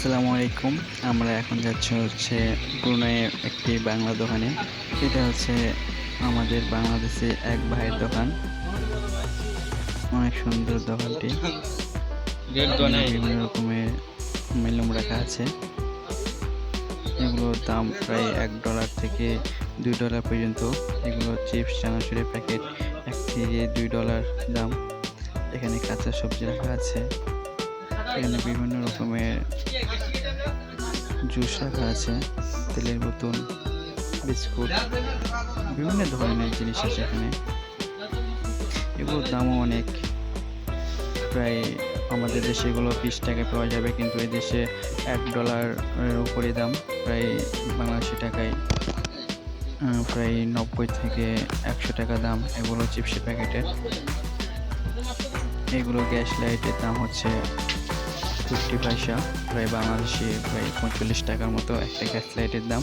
আসসালামু আলাইকুম। আমরা এখন যাচ্ছি হচ্ছে ব্রুনাইয়ের একটি বাংলা দোকানে। এটা হচ্ছে আমাদের বাংলাদেশে এক ভাইয়ের দোকান। অনেক সুন্দর দোকানটি। বিভিন্ন রকমের মেলুম রাখা আছে। এগুলোর দাম প্রায় এক ডলার থেকে দুই ডলার পর্যন্ত। এগুলো চিপস চানাচুরের প্যাকেট এক থেকে দুই ডলার দাম। এখানে কাঁচা সবজি রাখা আছে। এখানে বিভিন্ন রকমের জুস রাখা আছে, তেলের বোতল, বিস্কুট, বিভিন্ন ধরনের জিনিস আছে এখানে। এগুলোর দামও অনেক। প্রায় আমাদের দেশে এগুলো বিশ টাকায় পাওয়া যাবে, কিন্তু এই দেশে এক ডলারের উপরে দাম। প্রায় বাংলাদেশি টাকায় প্রায় নব্বই থেকে একশো টাকা দাম এগুলো চিপসের প্যাকেটের। এগুলো গ্যাস লাইটের দাম হচ্ছে ফিফটি পয়সা প্রায় বাংলাদেশে প্রায় পঁয়তাল্লিশ টাকার মতো একটা গ্যাস লাইটের দাম।